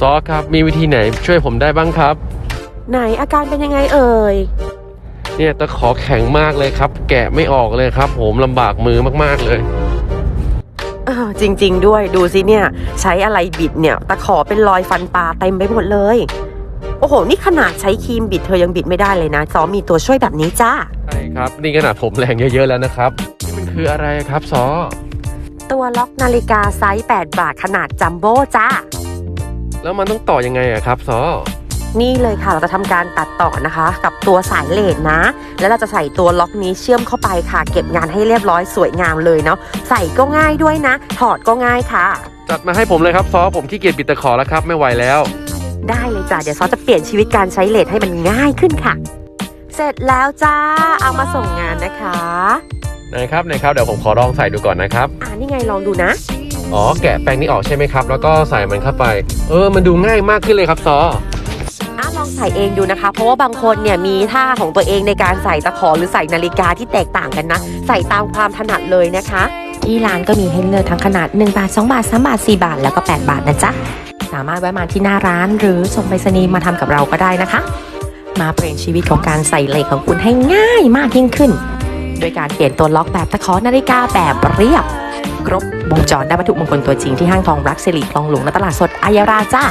ซอครับ มีวิธีไหนช่วยผมได้บ้างครับ ไหนอาการเป็นยังไงเอ่ย เนี่ยตะขอแข็งมากเลยครับ แกะไม่ออกเลยครับ ผมลำบากมือมากๆเลยเออจริง ๆ ด้วยดูสิเนี่ย ใช้อะไรบิดเนี่ย ตะขอเป็นรอยฟันปลาเต็มไปหมดเลย โอ้โห นี่ขนาดใช้ครีมบิดเธอยังบิดไม่ได้เลยนะซอมีตัวช่วยแบบนี้จ้าใช่ครับ นี่ขนาดผมแรงเยอะๆแล้วนะครับนี่มันคืออะไรครับซอตัวล็อกนาฬิกาไซส์ 8 บาทขนาดจัมโบ้จ้า แล้วมันต้องต่อยังไงอะครับซอนี่เลยค่ะเราจะทำการตัดต่อนะคะ กับตัวสายเลดนะ แล้วเราจะใส่ตัวล็อกนี้เชื่อมเข้าไปค่ะ เก็บงานให้เรียบร้อยสวยงามเลยเนาะใส่ก็ง่ายด้วยนะ ถอดก็ง่ายค่ะ จัดมาให้ผมเลยครับซอผมขี้เกียจบิดตะขอแล้วครับไม่ไหวแล้ว ได้เลยจ้ะเดี๋ยวซอสจะเปลี่ยนชีวิตการใช้เลดให้มันง่ายขึ้นค่ะ เสร็จแล้วจ้าเอามาส่งงานนะคะไหนครับไหนครับเดี๋ยวผมขอลองใส่ดูก่อนนะครับ อ่านี่ไงลองดูนะ อ๋อแกะแป้งนี้ออกใช่ไหมครับ แล้วก็ใส่มันเข้าไป เออ มันดูง่ายมากขึ้นเลยครับซออะลองใส่เองดูนะคะ เพราะว่าบางคนเนี่ยมีท่าของตัวเองในการใส่ตะขอหรือใส่นาฬิกาที่แตกต่างกันนะ ใส่ตามความถนัดเลยนะคะ ที่ร้านก็มีให้เลือกทั้งขนาด 1 บาท 2 บาท 3 บาท 4 บาท แล้วก็ 8 บาทนะจ๊ะ สามารถแวะมาที่หน้าร้านหรือส่งไปรษณีย์มาทำกับเราก็ได้นะคะ มาเปลี่ยนชีวิตของการใส่เหล็กของคุณให้ง่ายมากยิ่งขึ้น โดยการเปลี่ยนตัวล็อกแบบตะขอนาฬิกาแบบเรียบ ครบวงจรได้วัตถุมงคลตัวจริงที่ห้างทองรักสิริคลองหลวงและตลาดสดอายาราจ้า